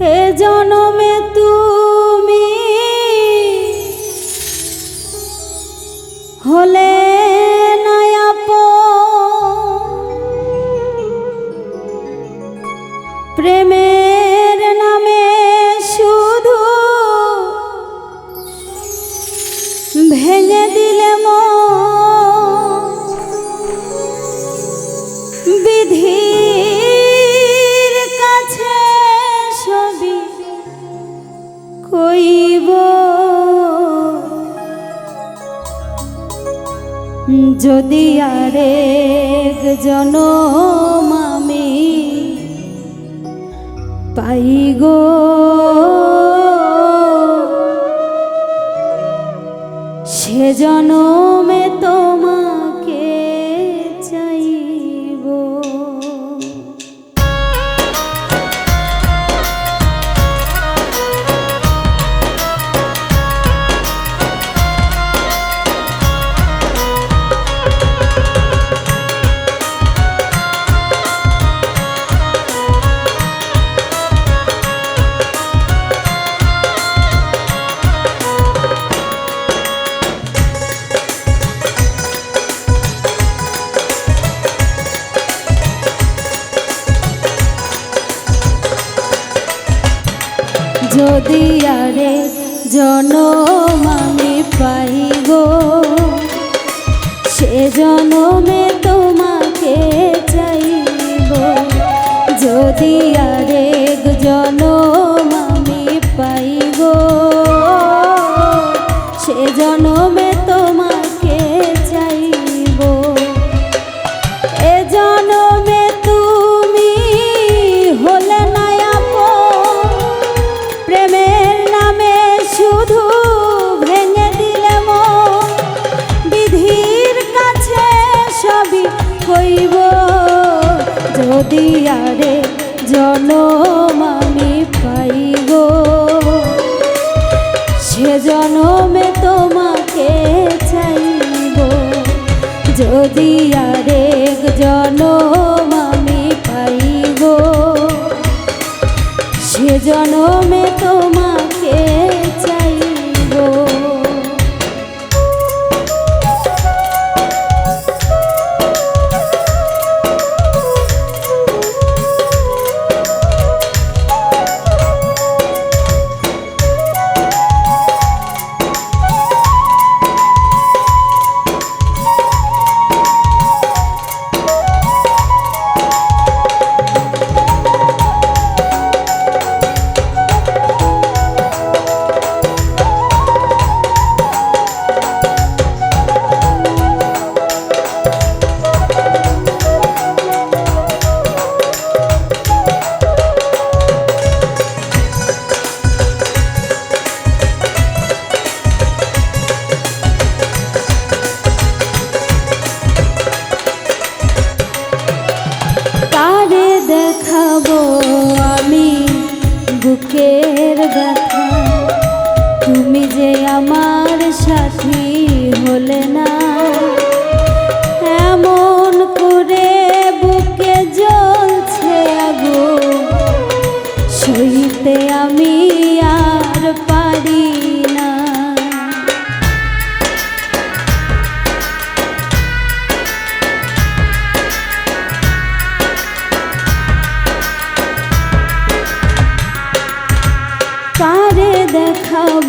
হে জনমে তুমি হলে নায়াপ যদি আরেক জনম আমি পাই গো। সে জনমে আরে জন আমি পাইব সে জনমে তোমাকে চাইব। যদি আরেক জনম যদি আরেক জনম আমি পাইব। সে জনমে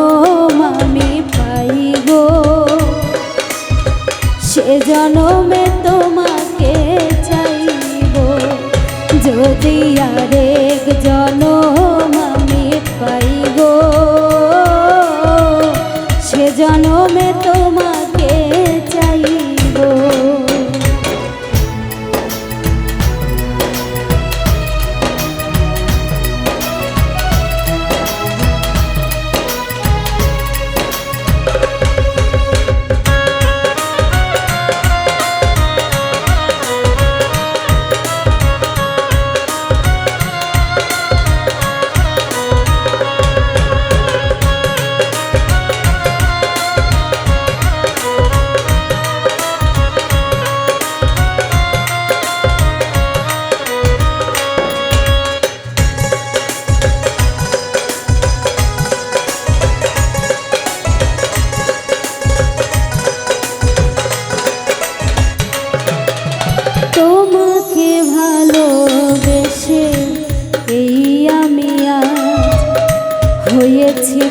জনম আমি গো সে জনমে তোমাকে চাইব। যদি আরেক জনম আমি পাইব সে জনম